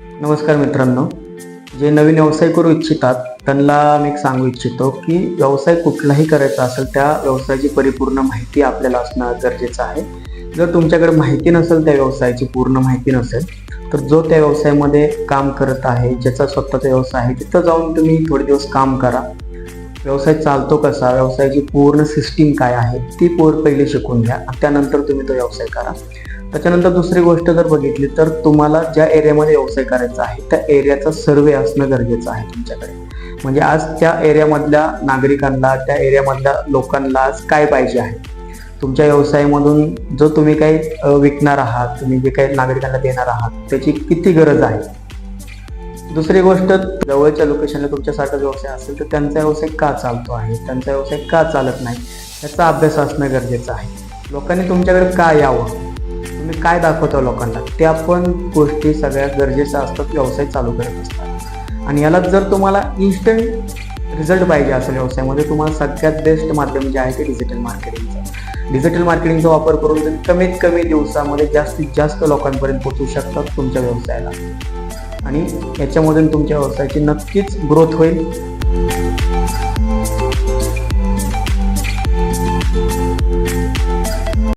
नमस्कार मित्रांनो. जे नवीन व्यवसाय करू इच्छितात त्यांना मी एक सांगू इच्छितो की व्यवसाय कुठलाही करायचा असेल त्या व्यवसायाची परिपूर्ण माहिती आपल्याला असणं गरजेचं आहे. जर तुमच्याकडे माहिती नसेल त्या व्यवसायाची पूर्ण माहिती नसेल तर जो त्या व्यवसायामध्ये काम करत आहे ज्याचा स्वतःचा व्यवसाय आहे तिथं जाऊन तुम्ही थोडे दिवस काम करा. व्यवसाय चालतो कसा व्यवसायाची पूर्ण सिस्टीम काय आहे ती पोर पहिले शिकून घ्या त्यानंतर तुम्ही तो व्यवसाय करा. त्याच्यानंतर दुसरी गोष्ट जर बघितली तर तुम्हाला ज्या एरियामध्ये व्यवसाय करायचा आहे त्या एरियाचा सर्वे असणं गरजेचं आहे तुमच्याकडे. म्हणजे आज त्या एरियामधल्या नागरिकांना त्या एरियामधल्या लोकांना आज काय पाहिजे आहे? तुमच्या व्यवसायामधून जो तुम्ही काही विकणार आहात तुम्ही जे काही नागरिकांना देणार आहात त्याची किती गरज आहे? दुसरी गोष्ट जवळच्या लोकेशनला तुमच्यासारखा व्यवसाय असेल तर त्यांचा व्यवसाय का चालतो आहे? त्यांचा व्यवसाय का चालत नाही? याचा अभ्यास असणं गरजेचं आहे. लोकांनी तुमच्याकडे का यावं? तुम्ही काय दाखवता लोकांना? त्या पण गोष्टी सगळ्यात गरजेच्या असतात व्यवसाय चालू करत असतात. आणि याला जर तुम्हाला इन्स्टंट रिझल्ट पाहिजे असेल व्यवसायामध्ये तुम्हाला सगळ्यात बेस्ट माध्यम जे आहे ते डिजिटल मार्केटिंगचं डिजिटल मार्केटिंगचा वापर करून तुम्ही कमीत कमी दिवसामध्ये जास्तीत जास्त लोकांपर्यंत पोहोचू शकतात तुमच्या व्यवसायाला. आणि याच्यामधून तुमच्या व्यवसायाची नक्कीच ग्रोथ होईल.